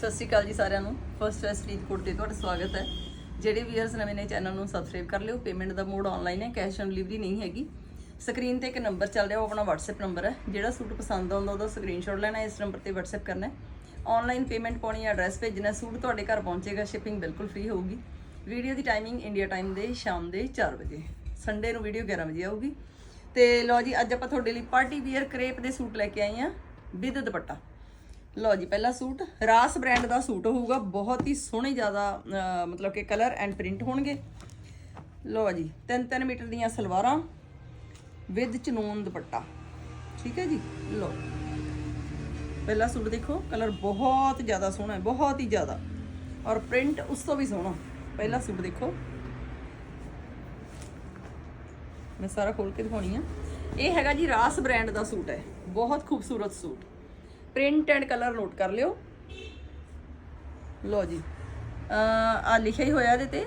ਸਤਿ ਸ਼੍ਰੀ ਅਕਾਲ ਜੀ ਸਾਰਿਆਂ ਨੂੰ। ਫਸਟ ਵੈਸਟ ਫਰੀਦਕੋਟ ਤੇ ਤੁਹਾਡਾ ਸਵਾਗਤ ਹੈ। ਜਿਹੜੇ ਵੀਅਰਸ ਨਵੇਂ ਨੇ ਚੈਨਲ ਨੂੰ ਸਬਸਕ੍ਰਾਈਬ ਕਰ ਲਿਓ। ਪੇਮੈਂਟ ਦਾ ਮੋਡ ਆਨਲਾਈਨ ਹੈ ਕੈਸ਼ ਔਨ ਡਿਲੀਵਰੀ ਨਹੀਂ ਹੈਗੀ। ਸਕਰੀਨ ਤੇ ਇੱਕ ਨੰਬਰ ਚੱਲ ਰਿਹਾ, ਉਹ ਆਪਣਾ WhatsApp ਨੰਬਰ ਹੈ। ਜਿਹੜਾ ਸੂਟ ਪਸੰਦ ਆਉਂਦਾ, ਉਹਦਾ ਸਕਰੀਨਸ਼ਾਟ ਲੈਣਾ ਇਸ ਨੰਬਰ ਤੇ WhatsApp ਕਰਨਾ ਹੈ। ਆਨਲਾਈਨ ਪੇਮੈਂਟ ਪਾਉਣੀ ਹੈ ਐਡਰੈਸ ਭੇਜਣਾ ਸੂਟ ਤੁਹਾਡੇ ਘਰ ਪਹੁੰਚੇਗਾ ਸ਼ਿਪਿੰਗ ਬਿਲਕੁਲ ਫ੍ਰੀ ਹੋਊਗੀ। ਵੀਡੀਓ ਦੀ ਟਾਈਮਿੰਗ ਇੰਡੀਆ ਟਾਈਮ ਦੇ ਸ਼ਾਮ ਦੇ 4 ਵਜੇ। ਸੰਡੇ ਨੂੰ ਵੀਡੀਓ 11 ਵਜੇ ਆਊਗੀ। ਤੇ ਲਓ ਜੀ, ਅੱਜ ਆਪਾਂ ਤੁਹਾਡੇ ਲਈ ਪਾਰਟੀ ਵੀਅਰ ਕਰੇਪ ਦੇ ਸੂਟ ਲੈ ਕੇ ਆਏ ਆ ਵਿਦ ਦੁਪੱਟਾ। ਲਓ ਜੀ, ਪਹਿਲਾ ਸੂਟ, ਰਾਸ ਬ੍ਰਾਂਡ ਦਾ ਸੂਟ ਹੋਊਗਾ, ਬਹੁਤ ਹੀ ਸੋਹਣੇ ਜ਼ਿਆਦਾ ਮਤਲਬ ਕਿ ਕਲਰ ਐਂਡ ਪ੍ਰਿੰਟ ਹੋਣਗੇ। ਲਓ ਜੀ 3-3 ਮੀਟਰ ਦੀਆਂ ਸਲਵਾਰਾਂ ਵਿਦ ਚਨੂਨ ਦੁਪੱਟਾ। ਠੀਕ ਹੈ ਜੀ? ਲਓ। ਪਹਿਲਾ ਸੂਟ ਦੇਖੋ ਕਲਰ ਬਹੁਤ ਜ਼ਿਆਦਾ ਸੋਹਣਾ ਹੈ, ਬਹੁਤ ਹੀ ਜ਼ਿਆਦਾ। ਔਰ ਪ੍ਰਿੰਟ ਉਸ ਤੋਂ ਵੀ ਸੋਹਣਾ। ਪਹਿਲਾ ਸੂਟ ਦੇਖੋ। ਮੈਂ ਸਾਰਾ ਖੋਲ ਕੇ ਦਿਖਾਉਣੀ ਆ। ਇਹ ਹੈਗਾ ਜੀ ਰਾਸ ਬ੍ਰਾਂਡ ਦਾ ਸੂਟ ਹੈ। ਬਹੁਤ ਖੂਬਸੂਰਤ suit. Print and colour note ਕਰ ਲਿਓ। ਲਓ ਜੀ। ਆ ਲਿਖਿਆ ਹੀ ਹੋਇਆ ਇਹਦੇ ਤੇ,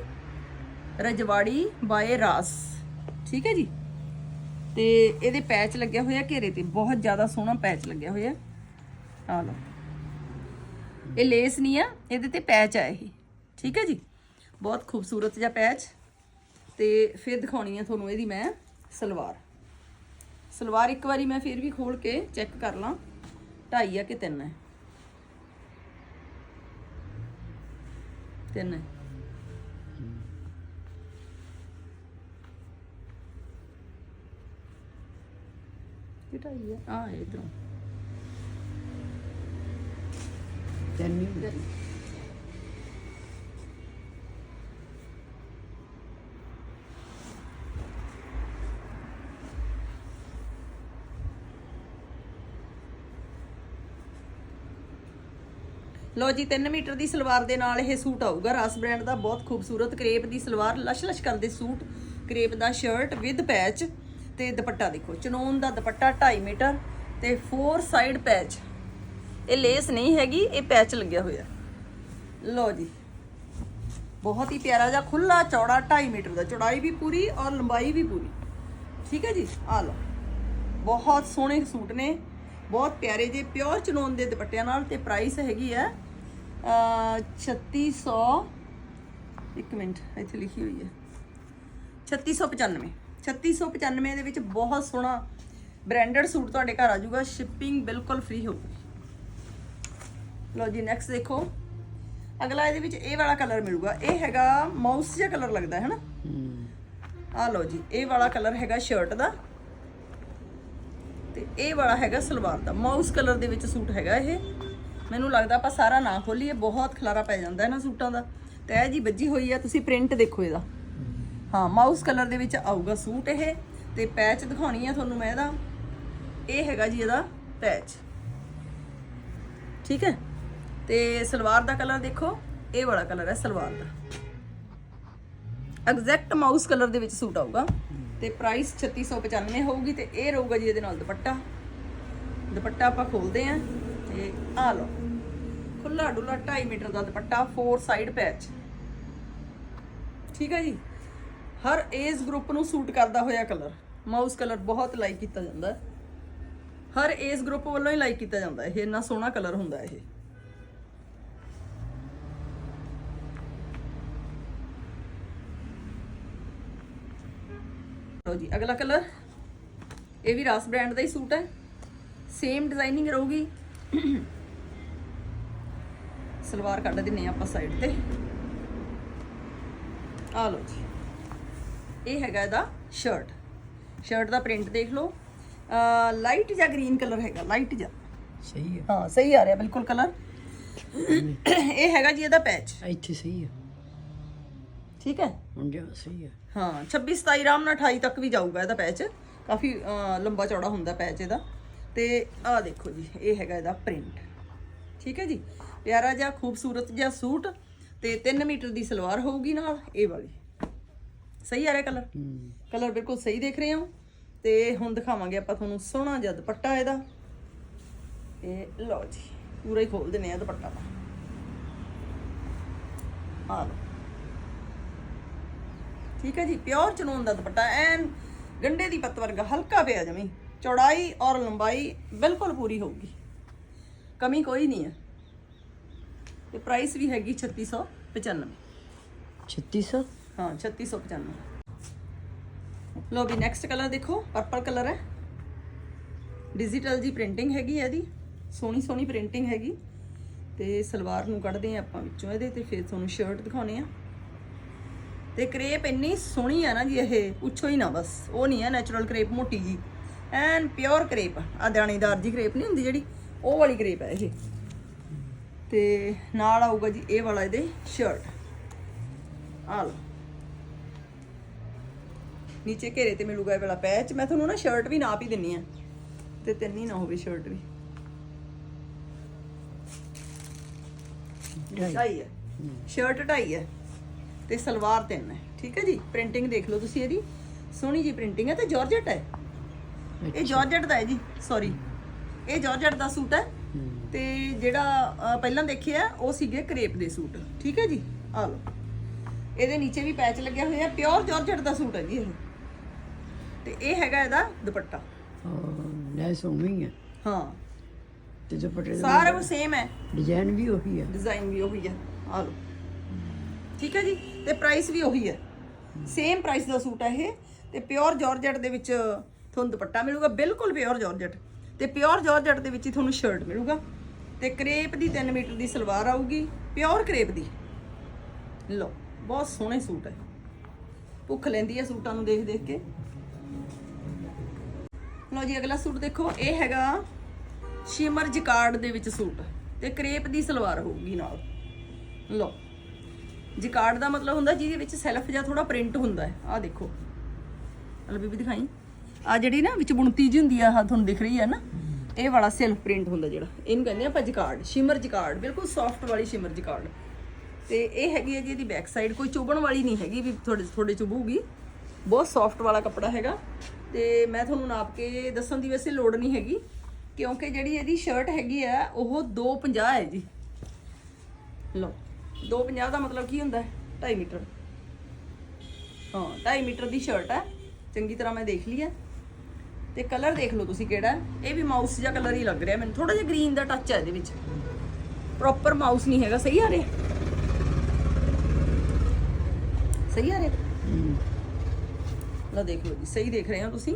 ਰਜਵਾੜੀ ਬਾਏ ਰਾਸ। ਠੀਕ ਹੈ ਜੀ? ਤੇ ਇਹਦੇ ਪੈਚ ਲੱਗਿਆ ਹੋਇਆ ਘੇਰੇ ਤੇ, ਬਹੁਤ ਜ਼ਿਆਦਾ ਸੋਹਣਾ ਪੈਚ ਲੱਗਿਆ ਹੋਇਆ। ਆ ਲਓ। ਇਹ ਲੇਸ ਨਹੀਂ ਆ, ਇਹਦੇ ਤੇ ਪੈਚ ਆ ਇਹ। ਠੀਕ ਹੈ ਜੀ? ਬਹੁਤ ਖੂਬਸੂਰਤ ਜਿਹਾ ਪੈਚ। ਤੇ ਫਿਰ ਦਿਖਾਉਣੀ ਆ ਤੁਹਾਨੂੰ ਇਹਦੀ ਮੈਂ ਸਲਵਾਰ। ਸਲਵਾਰ ਇੱਕ ਵਾਰੀ ਮੈਂ ਫਿਰ ਵੀ ਖੋਲ ਕੇ ਚੈੱਕ ਕਰ ਲਾਂ। ਢਾਈ ਆ ਕਿ ਤਿੰਨ ਹੈ ਤਿੰਨ ਹੈ ਇਹ ਢਾਈ ਹੈ ਆ ਇਧਰੋਂ ਤੈਨੂੰ ਲੋ ਜੀ 3 ਮੀਟਰ ਦੀ ਸਲਵਾਰ ਦੇ ਨਾਲ ਇਹ ਸੂਟ ਆਊਗਾ। ਰਾਸ ਬ੍ਰਾਂਡ ਦਾ ਬਹੁਤ ਖੂਬਸੂਰਤ ਕਰੇਪ ਦੀ ਸਲਵਾਰ, ਲਸ਼-ਲਸ਼ ਕਰਦੇ ਸੂਟ। ਕਰੇਪ ਦਾ ਸ਼ਰਟ ਵਿਦ ਪੈਚ ਤੇ ਦੁਪੱਟਾ ਦੇਖੋ। ਚਨੋਨ ਦਾ ਦੁਪੱਟਾ 2.5 ਮੀਟਰ ਤੇ 4 ਸਾਈਡ ਪੈਚ ਇਹ ਲੇਸ ਨਹੀਂ ਹੈਗੀ, ਇਹ ਪੈਚ ਲੱਗਿਆ ਹੋਇਆ। ਲੋ ਜੀ। ਬਹੁਤ ਹੀ ਪਿਆਰਾ ਜਿਹਾ ਖੁੱਲਾ ਚੌੜਾ 2.5 ਮੀਟਰ ਦਾ। ਚੌੜਾਈ ਵੀ ਪੂਰੀ ਔਰ ਲੰਬਾਈ ਵੀ ਪੂਰੀ। ਠੀਕ ਹੈ ਜੀ? ਆ ਲਓ। ਬਹੁਤ ਸੋਹਣੇ ਸੂਟ ਨੇ। ਬਹੁਤ ਪਿਆਰੇ ਜੇ ਪਿਓਰ ਚਨੋਨ ਦੇ ਦੁਪੱਟਿਆਂ ਨਾਲ ਤੇ ਪ੍ਰਾਈਸ ਹੈਗੀ ਹੈ 3600 ਇੱਕ ਮਿੰਟ ਇੱਥੇ ਲਿਖੀ ਹੋਈ ਹੈ। 3695 3695 ਦੇ ਵਿੱਚ ਬਹੁਤ ਸੋਹਣਾ ਬ੍ਰਾਂਡਡ ਸੂਟ ਤੁਹਾਡੇ ਘਰ ਆ ਜਾਊਗਾ ਸ਼ਿਪਿੰਗ ਬਿਲਕੁਲ ਫ੍ਰੀ ਹੋਊਗੀ ਲਓ ਜੀ ਨੈਕਸਟ ਦੇਖੋ। ਅਗਲਾ ਇਹਦੇ ਵਿੱਚ ਇਹ ਵਾਲਾ ਕਲਰ ਮਿਲੂਗਾ। ਇਹ ਹੈਗਾ ਮਾਊਸ ਜਿਹਾ ਕਲਰ ਲੱਗਦਾ ਹੈ। ਨਾ ਆ ਲਓ ਜੀ ਇਹ ਵਾਲਾ ਕਲਰ ਹੈਗਾ ਸ਼ਰਟ ਦਾ। ਤੇ ਇਹ ਵਾਲਾ ਹੈਗਾ ਸਲਵਾਰ ਦਾ। ਮਾਊਸ ਕਲਰ ਦੇ ਵਿੱਚ ਸੂਟ ਹੈਗਾ ਇਹ। ਮੈਨੂੰ ਲੱਗਦਾ ਆਪਾਂ ਸਾਰਾ ਨਾ ਖੋਲੀਏ, ਬਹੁਤ ਖਲਾਰਾ ਪੈ ਜਾਂਦਾ ਇਹਨਾਂ ਸੂਟਾਂ ਦਾ। ਤੇ ਇਹ ਜੀ ਵੱਜੀ ਹੋਈ ਆ, ਤੁਸੀਂ ਪ੍ਰਿੰਟ ਦੇਖੋ ਇਹਦਾ। ਹਾਂ, ਮਾਊਸ ਕਲਰ ਦੇ ਵਿੱਚ ਆਊਗਾ ਸੂਟ ਇਹ, ਤੇ ਪੈਚ ਦਿਖਾਉਣੀ ਆ ਤੁਹਾਨੂੰ ਮੈਂ ਇਹਦਾ। ਇਹ ਹੈਗਾ ਜੀ ਇਹਦਾ ਪੈਚ। ਠੀਕ ਹੈ? ਤੇ ਸਲਵਾਰ ਦਾ ਕਲਰ ਦੇਖੋ, ਇਹ ਵਾਲਾ ਕਲਰ ਹੈ ਸਲਵਾਰ ਦਾ। ਐਗਜ਼ੈਕਟ ਮਾਊਸ ਕਲਰ ਦੇ ਵਿੱਚ ਸੂਟ ਆਊਗਾ। ਤੇ ਪ੍ਰਾਈਸ 3695 ਹੋਊਗੀ, ਤੇ ਇਹ ਰਹੂਗਾ ਜੀ ਇਹਦੇ ਨਾਲ ਦੁਪੱਟਾ। ਦੁਪੱਟਾ ਆਪਾਂ ਖੋਲਦੇ ਆਂ ਤੇ ਆ ਲਓ। ਖੁੱਲਾ ਡੁੱਲਾ 2.5 ਮੀਟਰ ਦਾ ਦੁਪੱਟਾ 4 ਸਾਈਡ ਪੈਚ ਠੀਕ ਹੈ ਜੀ? ਹਰ ਏਜ ਗਰੁੱਪ ਨੂੰ ਸੂਟ ਕਰਦਾ ਹੋਇਆ ਕਲਰ ਮਾਊਸ ਕਲਰ ਬਹੁਤ ਲਾਈਕ ਕੀਤਾ ਜਾਂਦਾ ਹਰ ਏਜ ਗਰੁੱਪ ਵੱਲੋਂ ਹੀ ਲਾਈਕ ਕੀਤਾ ਜਾਂਦਾ ਇਹ ਇੰਨਾ ਸੋਹਣਾ ਕਲਰ ਹੁੰਦਾ ਹੈ ਇਹ। ਲਓ ਜੀ, ਅਗਲਾ ਕਲਰ ਇਹ ਵੀ ਰਾਸ ਬ੍ਰਾਂਡ ਦਾ ਹੀ ਸੂਟ ਹੈ। ਸੇਮ ਡਿਜ਼ਾਈਨਿੰਗ ਰਹੂਗੀ। ਸਲਵਾਰ ਕੱਢ ਦਿੰਨੇ ਆ ਆਪਾਂ ਸਾਈਡ ਤੇ। ਆ ਲਓ ਜੀ। ਇਹ ਹੈਗਾ ਇਹਦਾ ਸ਼ਰਟ ਸ਼ਰਟ ਦਾ ਪ੍ਰਿੰਟ ਦੇਖ ਲਓ। ਲਾਈਟ ਜਾਂ ਗ੍ਰੀਨ ਕਲਰ ਹੈਗਾ ਲਾਈਟ ਜਾਂ ਸਹੀ ਹੈ ਹਾਂ ਸਹੀ ਆ ਰਿਹਾ ਬਿਲਕੁਲ ਕਲਰ ਇਹ ਹੈਗਾ ਜੀ ਇਹਦਾ ਪੈਚ ਇੱਥੇ ਸਹੀ ਹੈ ਠੀਕ ਹੈ? ਹੁਣ ਜਾ ਸਹੀ ਹੈ ਹਾਂ 26 27 ਰਾਮ ਨਾਲ 28 ਤੱਕ ਵੀ ਜਾਊਗਾ ਇਹਦਾ ਪੈਚ ਕਾਫੀ ਲੰਬਾ ਚੌੜਾ ਹੁੰਦਾ ਪੈਚ ਇਹਦਾ। ਤੇ ਆਹ ਦੇਖੋ ਜੀ ਇਹ ਹੈਗਾ ਇਹਦਾ ਪ੍ਰਿੰਟ ਠੀਕ ਹੈ ਜੀ? ਪਿਆਰਾ ਜਿਹਾ ਖੂਬਸੂਰਤ ਜਿਹਾ ਸੂਟ ਤੇ 3 ਮੀਟਰ ਦੀ ਸਲਵਾਰ ਹੋਊਗੀ ਨਾਲ ਇਹ ਵਾਲੀ। ਸਹੀ ਆ ਰਿਹਾ ਕਲਰ ਕਲਰ ਬਿਲਕੁਲ ਸਹੀ ਦੇਖ ਰਹੇ ਹੋ। ਤੇ ਹੁਣ ਦਿਖਾਵਾਂਗੇ ਆਪਾਂ ਤੁਹਾਨੂੰ ਸੋਹਣਾ ਜਿਹਾ ਦੁਪੱਟਾ ਇਹਦਾ। ਇਹ ਲਓ ਜੀ ਪੂਰਾ ਹੀ ਖੋਲ ਦਿੰਨੇ ਆ ਦੁਪੱਟਾ ਦਾ ਆ ਲਓ। ਠੀਕ ਹੈ ਜੀ ਪਿਓਰ ਚਨੂਨ ਦਾ ਦੁਪੱਟਾ ਐਨ ਗੰਡੇ ਦੀ ਪੱਤ ਵਰਗਾ ਹਲਕਾ ਪਿਆ ਜਮੀ। ਚੌੜਾਈ ਔਰ ਲੰਬਾਈ ਬਿਲਕੁਲ ਪੂਰੀ ਹੋਊਗੀ। ਕਮੀ ਕੋਈ ਨਹੀਂ ਹੈ। ਤੇ ਪ੍ਰਾਈਸ ਵੀ ਹੈਗੀ 3695 3600 ਹਾਂ 3695 ਲੋ ਵੀ ਨੈਕਸਟ ਕਲਰ ਦੇਖੋ ਪਰਪਲ ਕਲਰ ਹੈ। ਡਿਜੀਟਲ ਜੀ ਪ੍ਰਿੰਟਿੰਗ ਹੈਗੀ ਹੈ ਇਹਦੀ ਸੋਹਣੀ ਸੋਹਣੀ ਪ੍ਰਿੰਟਿੰਗ ਹੈਗੀ। ਤੇ ਸਲਵਾਰ ਨੂੰ ਕੱਢਦੇ ਆ ਆਪਾਂ ਵਿੱਚੋਂ ਇਹਦੇ ਤੇ ਫਿਰ ਤੁਹਾਨੂੰ ਸ਼ਰਟ ਦਿਖਾਉਣੇ ਆ। ਤੇ ਕਰੇਪ ਇੰਨੀ ਸੋਹਣੀ ਆ ਨਾ ਜੀ ਇਹ ਪੁੱਛੋ ਹੀ ਨਾ ਬਸ ਉਹ ਨਹੀਂ ਹੈ ਨੈਚੁਰਲ ਕਰੇਪ ਮੋਟੀ ਜੀ। ਐਨ ਪਿਓਰ ਕਰੇਪ ਆ। ਦਾਣੇਦਾਰ ਜੀ ਕਰੇਪ ਨਹੀਂ ਹੁੰਦੀ ਜਿਹੜੀ ਉਹ ਵਾਲੀ ਕਰੇਪ ਹੈ ਇਹ। ਤੇ ਨਾਲ ਆਊਗਾ ਜੀ ਇਹ ਵਾਲਾ ਇਹਦੇ ਸ਼ਰਟ ਆ ਲਓ। ਨੀਚੇ ਘੇਰੇ ਤੇ ਮਿਲੂਗਾ ਇਹ ਵਾਲਾ ਪੈਚ ਮੈਂ ਤੁਹਾਨੂੰ ਨਾ ਸ਼ਰਟ ਵੀ ਨਾਪ ਹੀ ਦਿੰਨੀ ਆ। ਤੇ ਤਿੰਨ ਨਾ ਹੋਵੇ ਸ਼ਰਟ ਵੀ। ਢਾਈ। ਹੈ। ਸ਼ਰਟ ਢਾਈ ਹੈ ਤੇ ਸਲਵਾਰ ਤਿੰਨ ਹੈ ਠੀਕ ਹੈ ਜੀ? ਪ੍ਰਿੰਟਿੰਗ ਦੇਖ ਲਓ ਤੁਸੀਂ ਇਹਦੀ। ਸੋਹਣੀ ਜੀ ਪ੍ਰਿੰਟਿੰਗ ਹੈ ਤੇ ਜਾਰਜਟ ਹੈ ਇਹ ਜਾਰਜਟ ਦਾ ਹੈ ਜੀ। ਸੌਰੀ ਇਹ ਜਾਰਜਟ ਦਾ ਸੂਟ ਹੈ ਤੇ ਜਿਹੜਾ ਪਹਿਲਾਂ ਦੇਖਿਆ ਉਹ ਸੀਗੇ ਕਰੇਪ ਦੇ ਸੂਟ। ਠੀਕ ਹੈ ਜੀ? ਆ ਲਓ। ਇਹਦੇ ਨੀਚੇ ਵੀ ਪੈਚ ਲੱਗਿਆ ਹੋਇਆ ਪਿਓਰ ਜਾਰਜਟ ਦਾ ਸੂਟ ਹੈ ਜੀ ਇਹ। ਤੇ ਇਹ ਹੈਗਾ ਇਹਦਾ ਦੁਪੱਟਾ। ਲੈਸ ਹੋਣੀ ਹੈ। ਹਾਂ। ਤੇ ਦੁਪੱਟੇ ਦਾ ਸਾਰਾ ਸੇਮ ਹੈ। ਡਿਜ਼ਾਈਨ ਵੀ ਉਹੀ ਹੈ। ਡਿਜ਼ਾਈਨ ਵੀ ਉਹੀ ਹੈ। ਆ ਲਓ। ਠੀਕ ਹੈ ਜੀ? ਤੇ ਪ੍ਰਾਈਸ ਵੀ ਉਹੀ ਹੈ। ਸੇਮ ਪ੍ਰਾਈਸ ਦਾ ਸੂਟ ਹੈ ਇਹ। ਤੇ ਪਿਓਰ ਜਾਰਜਟ ਦੇ ਵਿੱਚ ਤੁਹਾਨੂੰ ਦੁਪੱਟਾ ਮਿਲੂਗਾ। ਬਿਲਕੁਲ ਪਿਓਰ ਜਾਰਜਟ। ਤੇ ਪਿਓਰ ਜਾਰਜਟ ਦੇ ਵਿੱਚ ਹੀ ਤੁਹਾਨੂੰ ਸ਼ਰਟ ਮਿਲੂਗਾ। ਤੇ ਕਰੇਪ ਦੀ 3 ਮੀਟਰ ਦੀ ਸਲਵਾਰ ਆਊਗੀ, ਪਿਓਰ ਕਰੇਪ ਦੀ। ਲੋ ਬਹੁਤ ਸੋਹਣੇ ਸੂਟ ਹੈ ਭੁੱਖ ਲੈਂਦੀ ਹੈ ਸੂਟਾਂ ਨੂੰ ਦੇਖ ਦੇਖ ਕੇ। ਲਓ ਜੀ, ਅਗਲਾ ਸੂਟ ਦੇਖੋ, ਇਹ ਹੈਗਾ ਸ਼ਿਮਰ ਜਿਕਾਰਡ ਦੇ ਵਿੱਚ ਸੂਟ ਤੇ ਕਰੇਪ ਦੀ ਸਲਵਾਰ ਹੋਊਗੀ ਨਾਲ। ਲਓ, ਜਿਕਾਰਡ ਦਾ ਮਤਲਬ ਹੁੰਦਾ ਜਿਹਦੇ ਵਿੱਚ ਸੈਲਫ ਜਾਂ ਥੋੜਾ ਪ੍ਰਿੰਟ ਹੁੰਦਾ ਹੈ। ਆਹ ਦੇਖੋ। ਹਲ ਬੀਬੀ ਦਿਖਾਈ। ਆ ਜਿਹੜੀ ਨਾ ਵਿੱਚ ਬੁਣਤੀ ਜੀ ਹੁੰਦੀ ਆ, ਆਹ ਤੁਹਾਨੂੰ ਦਿਖ ਰਹੀ ਹੈ ਨਾ। ਇਹ ਵਾਲਾ ਸੈਲਫ ਪ੍ਰਿੰਟ ਹੁੰਦਾ ਜਿਹੜਾ, ਇਹਨੂੰ ਕਹਿੰਦੇ ਆ ਆਪਾਂ ਜਿਕਾਰਡ ਸ਼ਿਮਰ ਜਿਕਾਰਡ, ਬਿਲਕੁਲ ਸੌਫਟ ਵਾਲੀ ਸ਼ਿਮਰ ਜਿਕਾਰਡ। ਤੇ ਇਹ ਹੈਗੀ ਹੈ ਜੀ ਇਹਦੀ ਬੈਕ ਸਾਈਡ ਕੋਈ ਚੁਭਣ ਵਾਲੀ ਨਹੀਂ ਹੈਗੀ ਵੀ ਥੋੜੇ ਥੋੜੇ ਚੁਭੂਗੀ ਬਹੁਤ ਸੌਫਟ ਵਾਲਾ ਕੱਪੜਾ ਹੈਗਾ। ਤੇ ਮੈਂ ਤੁਹਾਨੂੰ ਨਾਪ ਕੇ ਦੱਸਣ ਦੀ ਵੈਸੇ ਲੋੜ ਨਹੀਂ ਹੈਗੀ, ਕਿਉਂਕਿ ਜਿਹੜੀ ਇਹਦੀ ਸ਼ਰਟ ਹੈਗੀ ਆ, ਉਹ 250 ਹੈ ਜੀ। ਲਓ 250 ਦਾ ਮਤਲਬ ਕੀ ਹੁੰਦਾ? ਹੈ 2.5 ਮੀਟਰ। ਹਾਂ 2.5 ਮੀਟਰ ਦੀ ਸ਼ਰਟ ਹੈ ਚੰਗੀ ਤਰ੍ਹਾਂ ਮੈਂ ਦੇਖ ਲਈ ਹੈ ਤੇ ਕਲਰ ਦੇਖ ਲਓ ਤੁਸੀਂ ਕਿਹੜਾ ਇਹ ਵੀ ਮਾਊਸ ਜਿਹਾ ਕਲਰ ਹੀ ਲੱਗ ਰਿਹਾ ਮੈਨੂੰ। ਥੋੜਾ ਜਿਹਾ ਗ੍ਰੀਨ ਦਾ ਟੱਚ ਹੈ ਇਹਦੇ ਵਿੱਚ। ਪ੍ਰੋਪਰ ਮਾਊਸ ਨਹੀਂ ਹੈਗਾ, ਸਹੀ ਆ ਰਿਹਾ? ਸਹੀ ਆ ਰਿਹਾ? ਲਓ ਦੇਖ ਲਓ ਜੀ, ਸਹੀ ਦੇਖ ਰਹੇ ਹੋ ਤੁਸੀਂ।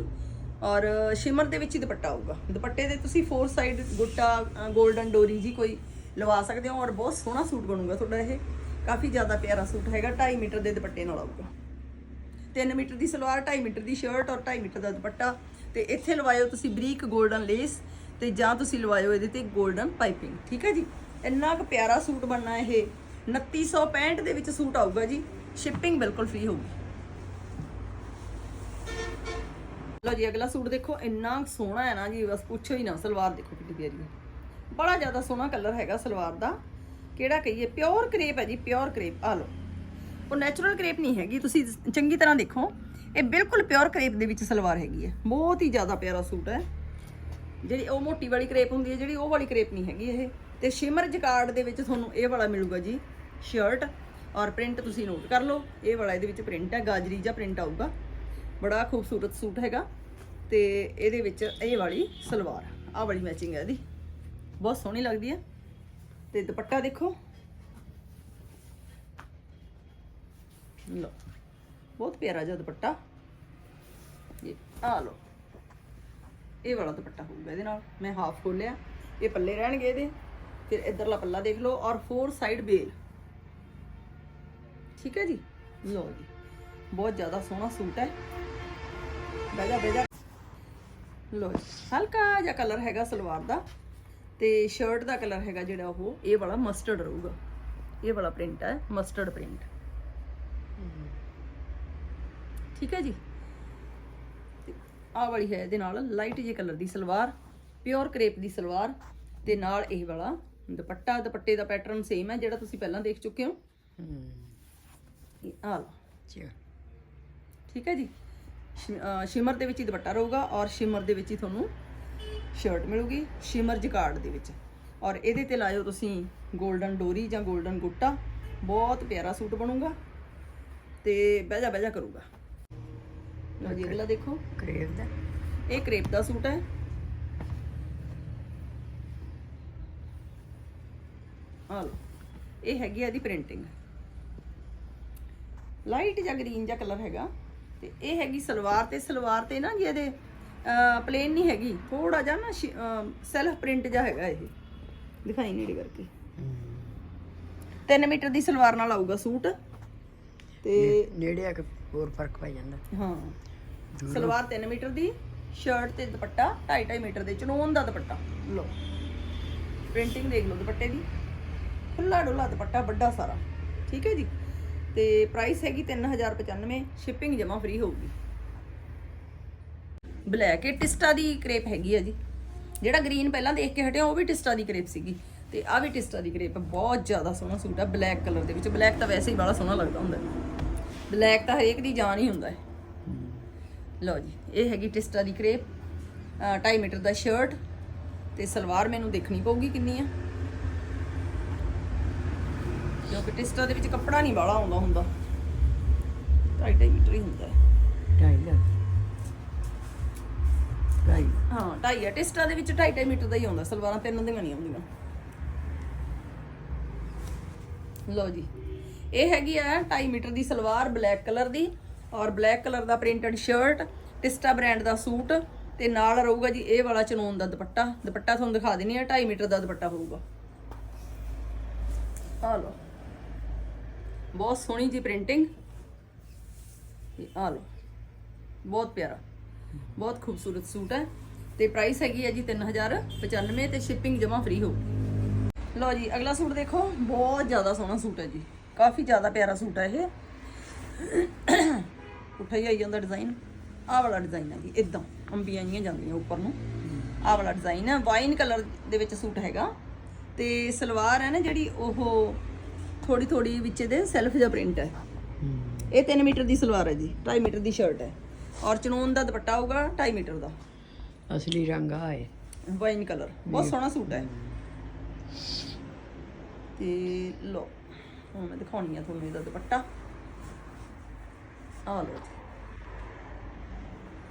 ਔਰ ਸ਼ਿਮਰ ਦੇ ਵਿੱਚ ਹੀ ਦੁਪੱਟਾ ਆਊਗਾ ਦੁਪੱਟੇ ਦੇ ਤੁਸੀਂ ਫੋਰ ਸਾਈਡ ਗੁੱਟਾ 골ਡਨ ਡੋਰੀ ਜੀ ਕੋਈ ਲਵਾ ਸਕਦੇ ਹੋ। ਔਰ ਬਹੁਤ ਸੋਹਣਾ ਸੂਟ ਬਣੂਗਾ ਤੁਹਾਡਾ ਇਹ। ਕਾਫੀ ਜ਼ਿਆਦਾ ਪਿਆਰਾ ਸੂਟ ਹੈਗਾ 2.5 ਮੀਟਰ ਦੇ ਦੁਪੱਟੇ ਨਾਲ ਆਊਗਾ। 3 ਮੀਟਰ ਦੀ ਸਲਵਾਰ 2.5 ਮੀਟਰ ਦੀ ਸ਼ਰਟ ਔਰ 2.5 ਮੀਟਰ ਦਾ ਦੁਪੱਟਾ। ਤੇ ਇੱਥੇ ਲਵਾਇਓ ਤੁਸੀਂ ਬਰੀਕ 골ਡਨ ਲੇਸ ਤੇ ਜਾਂ ਤੁਸੀਂ ਲਵਾਇਓ ਇਹਦੇ ਤੇ 골ਡਨ ਪਾਈਪਿੰਗ, ਠੀਕ ਹੈ ਜੀ? ਇੰਨਾ ਕੁ ਪਿਆਰਾ ਸੂਟ ਬਣਨਾ ਇਹ। 2965 ਦੇ ਵਿੱਚ ਸੂਟ ਆਊਗਾ ਜੀ। ਸ਼ਿਪਿੰਗ ਬਿਲਕੁਲ ਫ੍ਰੀ ਹੋਊਗੀ। ਲਓ ਜੀ, ਅਗਲਾ ਸੂਟ ਦੇਖੋ, ਇੰਨਾ ਸੋਹਣਾ ਹੈ ਨਾ ਜੀ, ਬਸ ਪੁੱਛੋ ਹੀ ਨਾ, ਸਲਵਾਰ ਦੇਖੋ ਕਿੰਨੀ ਪਿਆਰੀ ਹੈ। ਬੜਾ ਜ਼ਿਆਦਾ ਸੋਹਣਾ ਕਲਰ ਹੈਗਾ ਸਲਵਾਰ ਦਾ। ਕਿਹੜਾ ਕਹੀਏ? ਪਿਓਰ ਕਰੇਪ ਹੈ ਜੀ ਪਿਓਰ ਕਰੇਪ ਆ ਲਓ। ਉਹ ਨੈਚੁਰਲ ਕਰੇਪ ਨਹੀਂ ਹੈਗੀ, ਤੁਸੀਂ ਚੰਗੀ ਤਰ੍ਹਾਂ ਦੇਖੋ। ਇਹ ਬਿਲਕੁਲ ਪਿਓਰ ਕਰੇਪ ਦੇ ਵਿੱਚ ਸਲਵਾਰ ਹੈਗੀ ਹੈ। ਬਹੁਤ ਹੀ ਜ਼ਿਆਦਾ ਪਿਆਰਾ ਸੂਟ ਹੈ। ਜਿਹੜੀ ਉਹ ਮੋਟੀ ਵਾਲੀ ਕਰੇਪ ਹੁੰਦੀ ਹੈ, ਜਿਹੜੀ ਉਹ ਵਾਲੀ ਕਰੇਪ ਨਹੀਂ ਹੈਗੀ ਇਹ। ਤੇ ਸ਼ਿਮਰ ਜਕਾਰਡ ਦੇ ਵਿੱਚ ਤੁਹਾਨੂੰ ਇਹ ਵਾਲਾ ਮਿਲੂਗਾ ਜੀ, ਸ਼ਰਟ। ਔਰ ਪ੍ਰਿੰਟ ਤੁਸੀਂ ਨੋਟ ਕਰ ਲਓ, ਇਹ ਵਾਲਾ ਇਹਦੇ ਵਿੱਚ ਪ੍ਰਿੰਟ ਹੈ, ਗਾਜਰੀ ਜਾਂ ਪ੍ਰਿੰਟ ਆਊਗਾ। ਬੜਾ ਖੂਬਸੂਰਤ ਸੂਟ ਹੈਗਾ। ਤੇ ਇਹਦੇ ਵਿੱਚ ਇਹ ਵਾਲੀ ਸਲਵਾਰ, ਆਹ ਵਾਲੀ ਮੈਚਿੰਗ ਹੈ ਇਹਦੀ। ਬਹੁਤ ਸੋਹਣੀ ਲੱਗਦੀ ਹੈ। ਤੇ ਦੁਪੱਟਾ ਦੇਖੋ। ਲਓ। ਬਹੁਤ ਪਿਆਰਾ ਜਿਹਾ ਦੁਪੱਟਾ। ਇਹ ਆ ਲਓ। ਇਹ ਵਾਲਾ ਦੁਪੱਟਾ ਹੋਊਗਾ ਇਹਦੇ ਨਾਲ। ਮੈਂ ਹਾਫ ਖੋਲਿਆ। ਇਹ ਪੱਲੇ ਰਹਿਣਗੇ ਇਹਦੇ। ਫਿਰ ਇਧਰਲਾ ਪੱਲਾ ਦੇਖ ਲਓ ਔਰ ਫੋਰ ਸਾਈਡ ਬੇਲ ਠੀਕ ਹੈ ਜੀ? ਲਓ ਜੀ। ਬਹੁਤ ਜ਼ਿਆਦਾ ਸੋਹਣਾ ਸੂਟ ਹੈ। ਬਹਿ ਜਾ, ਬਹਿ ਲਓ ਜੀ। ਹਲਕਾ ਜਿਹਾ ਕਲਰ ਹੈਗਾ ਸਲਵਾਰ ਦਾ। ਤੇ ਸ਼ਰਟ ਦਾ ਕਲਰ ਹੈਗਾ ਜਿਹੜਾ ਉਹ, ਇਹ ਵਾਲਾ ਮਸਟਰਡ ਰਹੂਗਾ। ਇਹ ਵਾਲਾ ਪ੍ਰਿੰਟ ਹੈ ਮਸਟਰਡ ਪ੍ਰਿੰਟ ਠੀਕ ਹੈ ਜੀ? ਆਹ ਵਾਲੀ ਹੈ ਇਹਦੇ ਨਾਲ ਲਾਈਟ ਜਿਹੇ ਕਲਰ ਦੀ ਸਲਵਾਰ ਪਿਓਰ ਕਰੇਪ ਦੀ ਸਲਵਾਰ ਤੇ ਨਾਲ ਇਹ ਵਾਲਾ ਦੁਪੱਟਾ ਦੁਪੱਟੇ ਦਾ ਪੈਟਰਨ ਸੇਮ ਹੈ ਜਿਹੜਾ ਤੁਸੀਂ ਪਹਿਲਾਂ ਦੇਖ ਚੁੱਕੇ ਹੋ। ਇਹ ਲਓ ਚਲ ਠੀਕ ਹੈ ਜੀ? ਸ਼ਿਮਰ ਦੇ ਵਿੱਚ ਹੀ ਦੁਪੱਟਾ ਰਹੂਗਾ ਔਰ ਸ਼ਿਮਰ ਦੇ ਵਿੱਚ ਹੀ ਤੁਹਾਨੂੰ ਸ਼ਰਟ ਮਿਲੂਗੀ ਸ਼ਿਮਰ ਜਕਾਰਡ ਦੇ ਵਿੱਚ। ਔਰ ਇਹਦੇ ਤੇ ਲਾਇਓ ਤੁਸੀਂ 골ਡਨ ਡੋਰੀ ਜਾਂ 골ਡਨ ਗੁੱਟਾ ਬਹੁਤ ਪਿਆਰਾ ਸੂਟ ਬਣੂਗਾ ਤੇ ਬਹਿ ਜਾ ਬਹਿ ਜਾ ਕਰੂਗਾ। ਲਓ ਜੀ ਅਗਲਾ ਦੇਖੋ। ਕਰੇਵ ਦਾ। ਇਹ ਕਰੇਪ ਦਾ ਸੂਟ ਹੈ। ਆ ਲਓ ਇਹ ਹੈਗੀ ਆ ਇਹਦੀ ਪ੍ਰਿੰਟਿੰਗ ਲਾਈਟ ਜਾਂ ਗ੍ਰੀਨ ਜਾਂ ਕਲਰ ਹੈਗਾ। ਤੇ ਇਹ ਹੈਗੀ ਸਲਵਾਰ ਤੇ ਸਲਵਾਰ ਤੇ ਨਾ ਜੀ ਇਹਦੇ ਪਲੇਨ ਨਹੀਂ ਹੈਗੀ। ਥੋੜਾ ਜਿਹਾ ਨਾ ਸੈਲਫ ਪ੍ਰਿੰਟ ਜਿਹਾ ਹੈਗਾ ਇਹ। ਦਿਖਾਈ ਨੇੜੇ ਕਰਕੇ। 3 ਮੀਟਰ ਦੀ ਸਲਵਾਰ ਨਾਲ ਆਊਗਾ ਸੂਟ। ਤੇ ਨੇੜੇ ਆ ਕੇ ਹੋਰ ਫ਼ਰਕ ਪੈ ਜਾਂਦਾ। ਹਾਂ। ਸਲਵਾਰ 3 ਮੀਟਰ ਦੀ ਸ਼ਰਟ ਤੇ ਦੁਪੱਟਾ 2.5 ਮੀਟਰ ਦੇ ਚਨੋਨ ਦਾ ਦੁਪੱਟਾ। ਲਓ। ਪ੍ਰਿੰਟਿੰਗ ਦੇਖ ਲਓ ਦੁਪੱਟੇ ਦੀ। ਖੁੱਲਾ ਡੁੱਲਾ ਦੁਪੱਟਾ ਵੱਡਾ ਸਾਰਾ। ਠੀਕ ਹੈ ਜੀ? ਤੇ ਪ੍ਰਾਈਸ ਹੈਗੀ 3095 ਸ਼ਿਪਿੰਗ ਜਮਾ ਫ੍ਰੀ ਹੋਊਗੀ। ਬਲੈਕ ਇਹ ਟਿਸਟਾ ਦੀ ਕ੍ਰੇਪ ਹੈਗੀ ਆ ਜੀ। ਜਿਹੜਾ ਗ੍ਰੀਨ ਪਹਿਲਾਂ ਦੇਖ ਕੇ ਹਟਿਆ ਉਹ ਵੀ ਟਿਸਟਾ ਦੀ ਕ੍ਰੇਪ ਸੀਗੀ। ਤੇ ਆ ਵੀ ਟਿਸਟਾ ਦੀ ਕ੍ਰੇਪ ਬਹੁਤ ਜ਼ਿਆਦਾ ਸੋਹਣਾ ਸੂਟ ਆ ਬਲੈਕ ਕਲਰ ਦੇ ਵਿੱਚ। ਬਲੈਕ ਤਾਂ ਵੈਸੇ ਹੀ ਬੜਾ ਸੋਹਣਾ ਲੱਗਦਾ ਹੁੰਦਾ। ਬਲੈਕ ਤਾਂ ਹਰੇਕ ਦੀ ਜਾਨ ਹੀ ਹੁੰਦਾ ਹੈ। ਲਓ ਜੀ ਇਹ ਹੈਗੀ ਟਿਸਟਾ ਦੀ ਕ੍ਰੇਪ 2.5 ਮੀਟਰ ਦਾ ਸ਼ਰਟ ਤੇ ਸਲਵਾਰ ਮੈਨੂੰ ਦੇਖਣੀ ਪਊਗੀ ਕਿੰਨੀ ਆ। ਕਿਉਂਕਿ ਟਿਸਟਾ ਦੇ ਵਿੱਚ ਕੱਪੜਾ ਨਹੀਂ ਬਾਹਲਾ ਆਉਂਦਾ ਹੁੰਦਾ। 2.5 ਮੀਟਰ ਹੀ ਹੁੰਦਾ ਹੈ। ਢਾਈ ਢਾਈ। ਹਾਂ 2.5 ਆ। ਟਿਸਟਾ ਦੇ ਵਿੱਚ 2.5 ਮੀਟਰ ਦਾ ਹੀ ਆਉਂਦਾ ਸਲਵਾਰਾਂ ਤਿੰਨ ਦੀਆਂ ਨਹੀਂ ਆਉਂਦੀਆਂ। ਲਓ ਜੀ ਇਹ ਹੈਗੀ ਆ 2.5 ਮੀਟਰ ਦੀ ਸਲਵਾਰ ਬਲੈਕ ਕਲਰ ਦੀ। ਔਰ ਬਲੈਕ ਕਲਰ ਦਾ ਪ੍ਰਿੰਟਡ ਸ਼ਰਟ, ਟਿਸਟਾ ਬ੍ਰਾਂਡ ਦਾ ਸੂਟ ਤੇ ਨਾਲ ਰਹੂਗਾ ਜੀ ਇਹ ਵਾਲਾ ਚਨੋਨ ਦਾ ਦੁਪੱਟਾ। ਦੁਪੱਟਾ ਤੁਹਾਨੂੰ ਦਿਖਾ ਦਿੰਨੀ ਆ 2.5 ਮੀਟਰ ਦਾ ਦੁਪੱਟਾ ਹੋਊਗਾ। ਆ ਲਓ। ਬਹੁਤ ਸੋਹਣੀ ਜੀ ਪ੍ਰਿੰਟਿੰਗ। ਆ ਲਓ। ਬਹੁਤ ਪਿਆਰਾ। ਬਹੁਤ ਖੂਬਸੂਰਤ ਸੂਟ ਹੈ। ਤੇ ਪ੍ਰਾਈਸ ਹੈਗੀ ਹੈ ਜੀ 3095 ਤੇ ਸ਼ਿਪਿੰਗ ਜਮਾ ਫ੍ਰੀ ਹੋਊਗੀ। ਲਓ ਜੀ, ਅਗਲਾ ਸੂਟ ਦੇਖੋ। ਬਹੁਤ ਜ਼ਿਆਦਾ ਸੋਹਣਾ ਸੂਟ ਹੈ ਜੀ। ਕਾਫੀ ਜ਼ਿਆਦਾ ਪਿਆਰਾ ਸੂਟ ਹੈ ਇਹ। ਉੱਠਾ ਹੀ ਆਈ ਜਾਂਦਾ ਡਿਜ਼ਾਈਨ ਆਹ ਵਾਲਾ ਡਿਜ਼ਾਈਨ ਹੈ ਜੀ ਇਦਾਂ। ਅੰਬੀਆਂ ਜੀਆਂ ਜਾਂਦੀਆਂ ਉੱਪਰ ਨੂੰ। ਆਹ ਵਾਲਾ ਡਿਜ਼ਾਈਨ ਹੈ ਵਾਈਨ ਕਲਰ ਦੇ ਵਿੱਚ ਸੂਟ ਹੈਗਾ। ਤੇ ਸਲਵਾਰ ਹੈ ਨਾ ਜਿਹੜੀ ਉਹ ਥੋੜੀ ਥੋੜੀ ਵਿੱਚ ਇਹਦੇ ਸੈਲਫ ਜਿਹਾ ਪ੍ਰਿੰਟ ਹੈ। ਇਹ 3 ਮੀਟਰ ਦੀ ਸਲਵਾਰ ਹੈ ਜੀ 2.5 ਮੀਟਰ ਦੀ ਸ਼ਰਟ ਹੈ ਔਰ ਚਨੋਨ ਦਾ ਦੁਪੱਟਾ ਹੋਊਗਾ 2.5 ਮੀਟਰ ਦਾ। ਅਸਲੀ ਰੰਗ ਆ ਹੈ ਵਾਈਨ ਕਲਰ ਬਹੁਤ ਸੋਹਣਾ ਸੂਟ ਹੈ ਤੇ ਲੋ ਹੁਣ ਮੈਂ ਦਿਖਾਉਣੀ ਆ ਤੁਹਾਨੂੰ ਇਹਦਾ ਦੁਪੱਟਾ। ਆ ਲੋ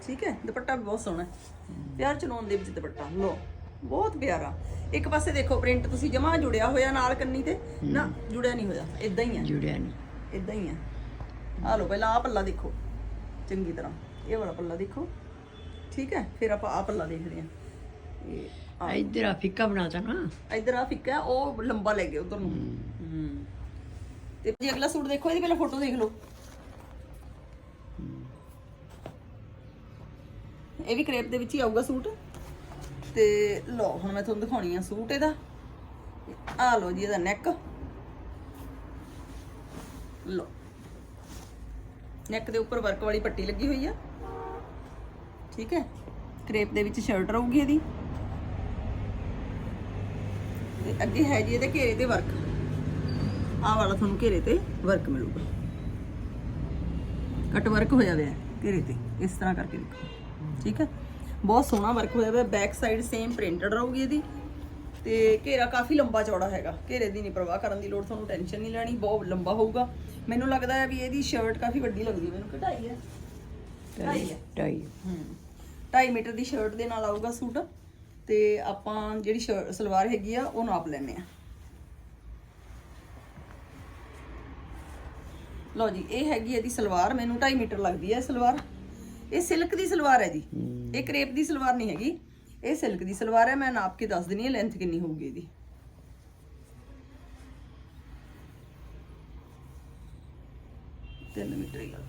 ਠੀਕ ਹੈ ਦੁਪੱਟਾ ਵੀ ਬਹੁਤ ਸੋਹਣਾ ਹੈ। ਪਿਆਰ ਚਨੋਨ ਦੇ ਵਿੱਚ ਦੁਪੱਟਾ ਲੋ ਬਹੁਤ ਪਿਆਰਾ। ਇੱਕ ਪਾਸੇ ਦੇਖੋ ਪ੍ਰਿੰਟ ਤੁਸੀਂ ਜਮਾ ਜੁੜਿਆ ਹੋਇਆ ਨਾਲ ਕੰਨੀ ਤੇ ਨਾ ਜੁੜਿਆ ਨਹੀਂ ਹੋਇਆ ਇਦਾਂ ਹੀ ਹੈ। ਜੁੜਿਆ ਨਹੀਂ। ਇਦਾਂ ਹੀ ਆ ਆ ਲਓ ਪਹਿਲਾਂ ਆ ਪੱਲਾ ਦੇਖੋ ਚੰਗੀ ਤਰ੍ਹਾਂ। ਇਹ ਵਾਲਾ ਪੱਲਾ ਦੇਖੋ। ਠੀਕ ਹੈ ਫਿਰ ਆਪਾਂ ਆ ਪੱਲਾ ਦੇਖਦੇ ਆ ਇਹ ਆ ਇੱਧਰ ਆ ਫਿੱਕਾ ਬਣਾਤਾ ਨਾ। ਇਧਰ ਆ ਫਿੱਕਾ ਉਹ ਲੰਬਾ ਲੈ ਗਿਆ ਉਧਰ ਨੂੰ। ਹੂੰ। ਤੇ ਜੀ ਅਗਲਾ ਸੂਟ ਦੇਖੋ ਇਹਦੀ ਪਹਿਲਾਂ ਫੋਟੋ ਦੇਖ ਲਓ। ਇਹ ਵੀ ਕ੍ਰੇਪ ਦੇ ਵਿੱਚ ਹੀ ਆਊਗਾ ਸੂਟ। ਤੇ ਲਓ, ਹੁਣ ਮੈਂ ਤੁਹਾਨੂੰ ਦਿਖਾਉਣੀ ਆ ਸੂਟ ਇਹਦਾ। ਆ ਲਓ ਜੀ ਇਹਦਾ ਨੈਕ ਲਓ। ਨੈਕ ਦੇ ਉੱਪਰ ਵਰਕ ਵਾਲੀ ਪੱਟੀ ਲੱਗੀ ਹੋਈ ਆ। ਠੀਕ ਹੈ? ਕ੍ਰੇਪ ਦੇ ਵਿੱਚ ਸ਼ਰਟ ਰਹੂਗੀ ਇਹਦੀ। ਤੇ ਅੱਗੇ ਹੈ ਜੀ ਇਹਦੇ ਘੇਰੇ ਤੇ ਵਰਕ ਆ ਵਾਲਾ ਤੁਹਾਨੂੰ ਘੇਰੇ ਤੇ ਵਰਕ ਮਿਲੂਗਾ। ਕੱਟ ਵਰਕ ਹੋਇਆ ਹੋਇਆ ਘੇਰੇ ਤੇ, ਇਸ ਤਰ੍ਹਾਂ ਕਰਕੇ ਦੇਖੋ। ਠੀਕ ਹੈ? ਬਹੁਤ ਸੋਹਣਾ ਵਰਕ ਹੋਇਆ ਹੋਇਆ ਬੈਕ ਸਾਈਡ ਸੇਮ ਪ੍ਰਿੰਟਡ ਰਹੂਗੀ ਇਹਦੀ। ਤੇ ਘੇਰਾ ਕਾਫੀ ਲੰਬਾ ਚੌੜਾ ਹੈਗਾ। ਘੇਰੇ ਦੀ ਨਹੀਂ ਪਰਵਾਹ ਕਰਨ ਦੀ ਲੋੜ ਤੁਹਾਨੂੰ ਟੈਨਸ਼ਨ ਨਹੀਂ ਲੈਣੀ ਬਹੁਤ ਲੰਬਾ ਹੋਊਗਾ। ਮੈਨੂੰ ਲੱਗਦਾ ਹੈ ਵੀ ਇਹਦੀ ਸ਼ਰਟ ਕਾਫੀ ਵੱਡੀ ਲੱਗਦੀ ਹੈ। ਮੈਨੂੰ ਕਢਾਈ ਹੈ। ਢਾਈ ਹੈ। ਢਾਈ। ਹੂੰ। 2.5 ਮੀਟਰ ਦੀ ਸ਼ਰਟ ਦੇ ਨਾਲ ਆਊਗਾ ਸੂਟ। ਤੇ ਆਪਾਂ ਜਿਹੜੀ ਸਲਵਾਰ ਹੈਗੀ ਆ ਉਹ ਨਾਪ ਲੈਣੇ ਆ ਲਓ ਜੀ ਇਹ ਹੈਗੀ ਇਹਦੀ ਸਲਵਾਰ। ਮੈਨੂੰ 2.5 ਮੀਟਰ ਲੱਗਦੀ ਹੈ ਸਲਵਾਰ। ਇਹ ਸਿਲਕ ਦੀ ਸਲਵਾਰ ਹੈ ਜੀ। ਇਹ ਕਰੇਪ ਦੀ ਸਲਵਾਰ ਨਹੀਂ ਹੈਗੀ। ਇਹ ਸਿਲਕ ਦੀ ਸਲਵਾਰ ਹੈ ਮੈਂ ਨਾਪ ਕੇ ਦੱਸ ਦਿੰਨੀ ਹੈ ਲੈਂਥ ਕਿੰਨੀ ਹੋਊਗੀ ਇਹਦੀ। ਤਿੰਨ ਮੀਟਰ ਹੀ ਆ।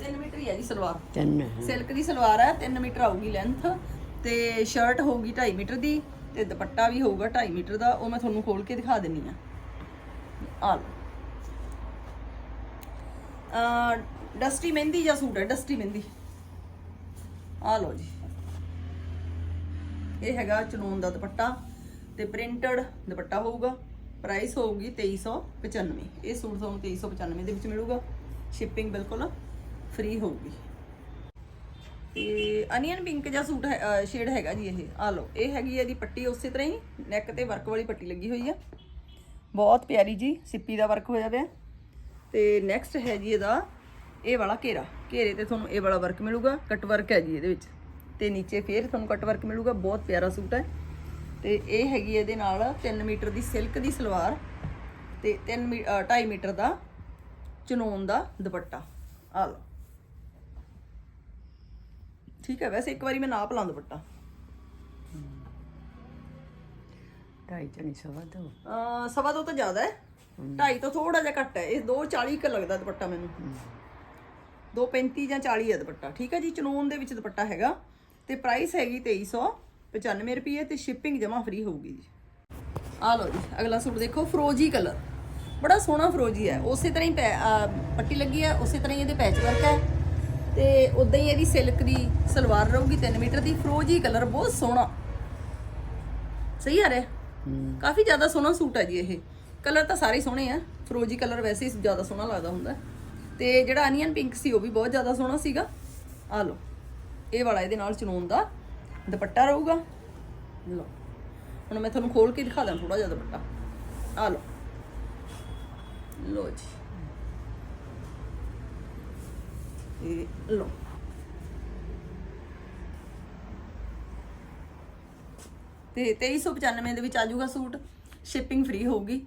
3 ਮੀਟਰ ਹੀ ਹੈ ਜੀ ਸਲਵਾਰ। ਤਿੰਨ। ਸਿਲਕ ਦੀ ਸਲਵਾਰ ਹੈ 3 ਮੀਟਰ ਆਊਗੀ ਲੈਂਥ ਤੇ ਸ਼ਰਟ ਹੋਊਗੀ 2.5 ਮੀਟਰ ਦੀ ਤੇ ਦੁਪੱਟਾ ਵੀ ਹੋਊਗਾ 2.5 ਮੀਟਰ ਦਾ ਉਹ ਮੈਂ ਤੁਹਾਨੂੰ ਖੋਲ ਕੇ ਦਿਖਾ ਦਿੰਨੀ ਆ ਆ ਲਓ। ਡਸਟੀ ਮਹਿੰਦੀ ਜਾਂ ਸੂਟ ਹੈ? ਡਸਟੀ ਮਹਿੰਦੀ ਆ ਲਓ ਜੀ। ਇਹ ਹੈਗਾ ਚਨੋਨ ਦਾ ਦੁਪੱਟਾ ਤੇ ਪ੍ਰਿੰਟਡ ਦੁਪੱਟਾ ਹੋਊਗਾ। ਪ੍ਰਾਈਸ ਹੋਊਗੀ 2395 ਇਹ ਸੂਟ ਤੁਹਾਨੂੰ 2395 ਦੇ ਵਿੱਚ ਮਿਲੂਗਾ। ਸ਼ਿਪਿੰਗ ਬਿਲਕੁਲ ਫ੍ਰੀ ਹੋਊਗੀ। ਤੇ ਅਨੀਅਨ ਪਿੰਕ ਜਿਹਾ ਸੂਟ ਹੈ ਸ਼ੇਡ ਹੈਗਾ ਜੀ ਇਹ। ਆ ਲਓ। ਇਹ ਹੈਗੀ ਇਹਦੀ ਪੱਟੀ ਉਸੇ ਤਰ੍ਹਾਂ ਹੀ। ਨੈਕ ਤੇ ਵਰਕ ਵਾਲੀ ਪੱਟੀ ਲੱਗੀ ਹੋਈ ਆ। ਬਹੁਤ ਪਿਆਰੀ ਜੀ। ਸਿੱਪੀ ਦਾ ਵਰਕ ਹੋਇਆ ਪਿਆ। ਤੇ ਨੈਕਸਟ ਹੈ ਜੀ ਇਹਦਾ ਇਹ ਵਾਲਾ ਘੇਰਾ। ਘੇਰੇ ਤੇ ਤੁਹਾਨੂੰ ਇਹ ਵਾਲਾ ਵਰਕ ਮਿਲੂਗਾ। ਕੱਟ ਵਰਕ ਹੈ ਜੀ ਇਹਦੇ ਵਿੱਚ। ਤੇ ਨੀਚੇ ਫੇਰ ਤੁਹਾਨੂੰ ਕੱਟ ਵਰਕ ਮਿਲੂਗਾ। ਬਹੁਤ ਪਿਆਰਾ ਸੂਟ ਹੈ। ਤੇ ਇਹ ਹੈਗੀ ਇਹਦੇ ਨਾਲ 3 ਮੀਟਰ ਦੀ ਸਿਲਕ ਦੀ ਸਲਵਾਰ ਤੇ 3 2.5 ਮੀਟਰ ਦਾ ਚਨੋਨ ਦਾ ਦੁਪੱਟਾ। ਆ ਲਓ। ਠੀਕ ਹੈ। ਵੈਸੇ ਇੱਕ ਵਾਰੀ ਮੈਂ ਨਾਪ ਲਾਂ ਦੁਪੱਟਾ। ਢਾਈ ਨਹੀਂ ਸਵਾ ਦੋ। ਅਹ ਸਵਾ ਦੋ ਤਾਂ ਜ਼ਿਆਦਾ ਹੈ। ਢਾਈ ਤੋਂ ਥੋੜਾ ਜਿਹਾ ਘੱਟ ਹੈ। ਇਹ 240 ਕ ਲੱਗਦਾ ਦੁਪੱਟਾ ਮੈਨੂੰ। 235 ਜਾਂ 40 ਹੈ ਦੁਪੱਟਾ ਠੀਕ ਹੈ ਜੀ? ਚਨੂਨ ਦੇ ਵਿੱਚ ਦੁਪੱਟਾ ਹੈਗਾ ਤੇ ਪ੍ਰਾਈਸ ਹੈਗੀ 2395 ਰੁਪਏ ਤੇ ਸ਼ਿਪਿੰਗ ਜਮਾ ਫ੍ਰੀ ਹੋਊਗੀ ਜੀ। ਆ ਲਓ ਜੀ ਅਗਲਾ ਸੂਟ ਦੇਖੋ ਫਰੋਜੀ ਕਲਰ ਬੜਾ ਸੋਹਣਾ ਫਰੋਜੀ ਹੈ ਉਸੇ ਤਰ੍ਹਾਂ ਹੀ ਪੱਟੀ ਲੱਗੀ ਹੈ ਉਸੇ ਤਰ੍ਹਾਂ ਹੀ ਇਹਦੇ ਪੈਚ ਵਰਕ ਹੈ। ਤੇ ਉਦਾਂ ਹੀ ਇਹਦੀ ਸਿਲਕ ਦੀ ਸਲਵਾਰ ਰਹੂਗੀ 3 ਮੀਟਰ ਦੀ ਫਰੋਜੀ ਕਲਰ ਬਹੁਤ ਸੋਹਣਾ। ਸਹੀ ਆ ਰਿਹਾ? ਕਾਫੀ ਜ਼ਿਆਦਾ ਸੋਹਣਾ ਸੂਟ ਹੈ ਜੀ ਇਹ। ਕਲਰ ਤਾਂ ਸਾਰੇ ਸੋਹਣੇ ਆ ਫਰੋਜੀ ਕਲਰ ਵੈਸੇ ਹੀ ਜ਼ਿਆਦਾ ਸੋਹਣਾ ਲੱਗਦਾ ਹੁੰਦਾ। ਤੇ ਜਿਹੜਾ ਅਨੀਅਨ ਪਿੰਕ ਸੀ ਉਹ ਵੀ ਬਹੁਤ ਜ਼ਿਆਦਾ ਸੋਹਣਾ ਸੀਗਾ। ਆ ਲਓ, ਇਹ ਵਾਲਾ ਇਹਦੇ ਨਾਲ ਚਨੂਨ ਦਾ ਦੁਪੱਟਾ ਰਹੂਗਾ। ਲਓ, ਹੁਣ ਮੈਂ ਤੁਹਾਨੂੰ ਖੋਲ ਕੇ ਦਿਖਾ ਦਾਂ ਥੋੜਾ ਜਿਹਾ ਦੁਪੱਟਾ। ਆ ਲਓ। ਲਓ ਜੀ। ਇਹ ਲਓ। ਤੇ 2395 ਦੇ ਵਿੱਚ ਆ ਜਾਊਗਾ ਸੂਟ। ਸ਼ਿਪਿੰਗ ਫ੍ਰੀ ਹੋਊਗੀ।